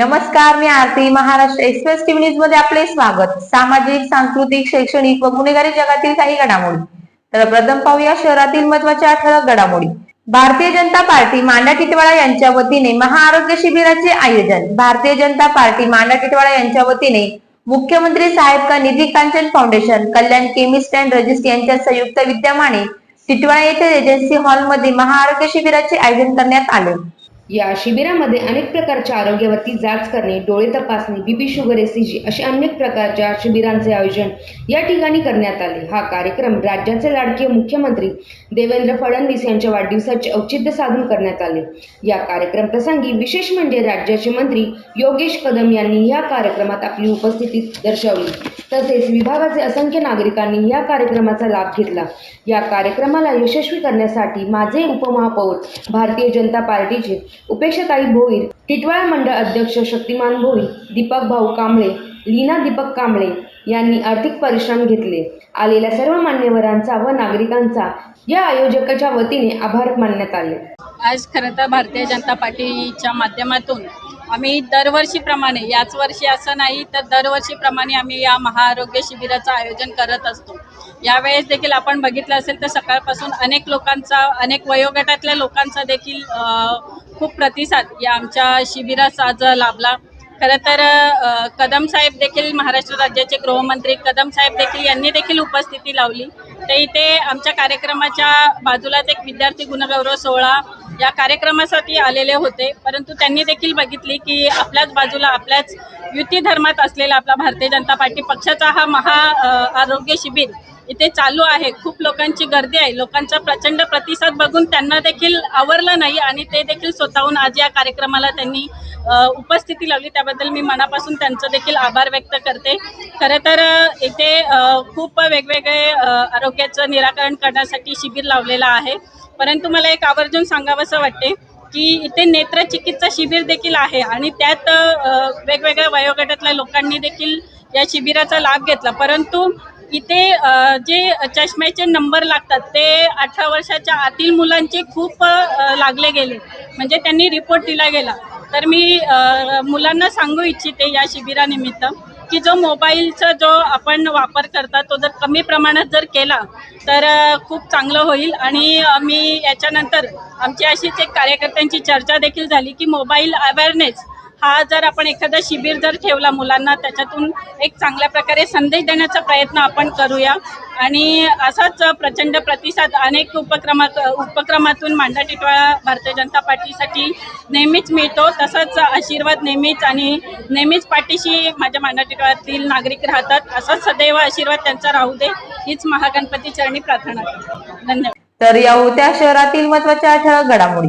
नमस्कार मी Aarti Maharashtra express TV न्यूजमध्ये आपले स्वागत. सामाजिक सांस्कृतिक शैक्षणिक व गुन्हेगारी जगातील काही घडामोडी. तर प्रथम पाहूया शहरातील महत्त्वाच्या ठळक घडामोडी. भारतीय जनता पार्टी मांडा टिटवाळा यांच्या वतीने महाआरोग्य शिबिराचे आयोजन. भारतीय जनता पार्टी मांडा टिटवाळा यांच्या वतीने मुख्यमंत्री साहेब का निधी Kanchan foundation Kalyan chemist and resist यांच्या संयुक्त विद्यमाने टिटवाळा येथे एजन्सी हॉलमध्ये महाआरोग्य शिबिराचे आयोजन करण्यात आले. या शिबिरामध्ये अनेक प्रकारच्या आरोग्यावरती जाच करणे डोळे तपासणी बीपी शुगर एसीजी असे अनेक प्रकारच्या शिबिरांचे आयोजन या ठिकाणी करण्यात आले. हा कार्यक्रम राज्याचे लाडके मुख्यमंत्री देवेंद्र फडणवीस यांच्या वाढदिवसाचे औचित्य साधून करण्यात आले. या कार्यक्रम प्रसंगी विशेष म्हणजे राज्याचे मंत्री योगेश कदम यांनी या कार्यक्रमात आपली उपस्थिती दर्शवली. तसेच विभागाचे असंख्य नागरिकांनी या कार्यक्रमाचा लाभ घेतला. या कार्यक्रमाला यशस्वी करण्यासाठी माझे उपमहापौर भारतीय जनता पार्टीचे उपेक्षाताई भोईर टिटवाळा मंडळ अध्यक्ष शक्तिमान भोईर दीपक भाऊ कांबळे लीना दीपक कांबळे यांनी आर्थिक परिश्रम घेतले. आलेल्या सर्व मान्यवरांचा व नागरिकांचा या आयोजकाच्या वतीने आभार मानण्यात आले. आज खरं तर भारतीय जनता पार्टीच्या माध्यमातून आम्ही दरवर्षीप्रमाणे याच वर्षी असं नाही तर दरवर्षीप्रमाणे आम्ही या महाआरोग्य शिबिराचं आयोजन करत असतो. यावेळेस देखील आपण बघितलं असेल तर सकाळपासून अनेक लोकांचा अनेक वयोगटातल्या लोकांचा देखील खूप प्रतिसाद या आमच्या शिबिरास आज लाभला. खरं तर कदम साहेब देखील महाराष्ट्र राज्याचे गृहमंत्री कदम साहेब देखील यांनी देखील उपस्थिती लावली. तर इथे आमच्या कार्यक्रमाच्या बाजूलाच एक विद्यार्थी गुणगौरव सोहळा या कार्यक्रमासाठी आलेले होते. परंतु त्यांनी देखील बघितली की आपल्याच बाजूला आपल्याच युती धर्मात असलेला आपला भारतीय जनता पार्टी पक्षाचा हा महा आरोग्य शिबिर इथे चालू आहे. खूप लोकांची गर्दी आहे. लोकांचा प्रचंड प्रतिसाद बघून त्यांना देखील आवरलं नाही आणि ते देखील स्वतःहून आज या कार्यक्रमाला त्यांनी उपस्थिती लावली. त्याबद्दल मी मनापासून त्यांचं देखील आभार व्यक्त करते. खरं तर इथे खूप वेगवेगळे आरोग्याचं निराकरण करण्यासाठी शिबिर लावलेलं आहे. परंतु मला एक आवर्जून सांगावंसं वाटते की इथे नेत्रचिकित्सा शिबिर देखील आहे आणि त्यात वेगवेगळ्या वयोगटातल्या लोकांनी देखील या शिबिराचा लाभ घेतला. परंतु इथे जे चष्म्याचे नंबर लागतात ते अठरा वर्षाच्या आतील मुलांचे खूप लागले गेले. म्हणजे त्यांनी रिपोर्ट दिला गेला. तर मी मुलांना सांगू इच्छिते या शिबिरानिमित्त की जो मोबाईलचा जो आपण वापर करता तो जर कमी प्रमाणात जर केला तर खूप चांगलं होईल. आणि मी याच्यानंतर आमची अशीच एक कार्यकर्त्यांची चर्चा देखील झाली की मोबाईल अवेअरनेस हा जर आपण एखादा शिबिर जर ठेवला मुलांना त्याच्यातून एक चांगल्या प्रकारे संदेश देण्याचा प्रयत्न आपण करूया. आणि असाच प्रचंड प्रतिसाद अनेक उपक्रमात उपक्रमातून मांडा टिटवाळा भारतीय जनता पार्टीसाठी नेहमीच मिळतो. तसाच आशीर्वाद नेहमीच आणि नेहमीच पाठीशी माझ्या मांडा टिटवाळ्यातील नागरिक राहतात. असाच सदैव आशीर्वाद त्यांचा राहू दे हीच महागणपती चरणी प्रार्थना करते. धन्यवाद. तर या होत्या शहरातील महत्त्वाच्या ठळक घडामोडी.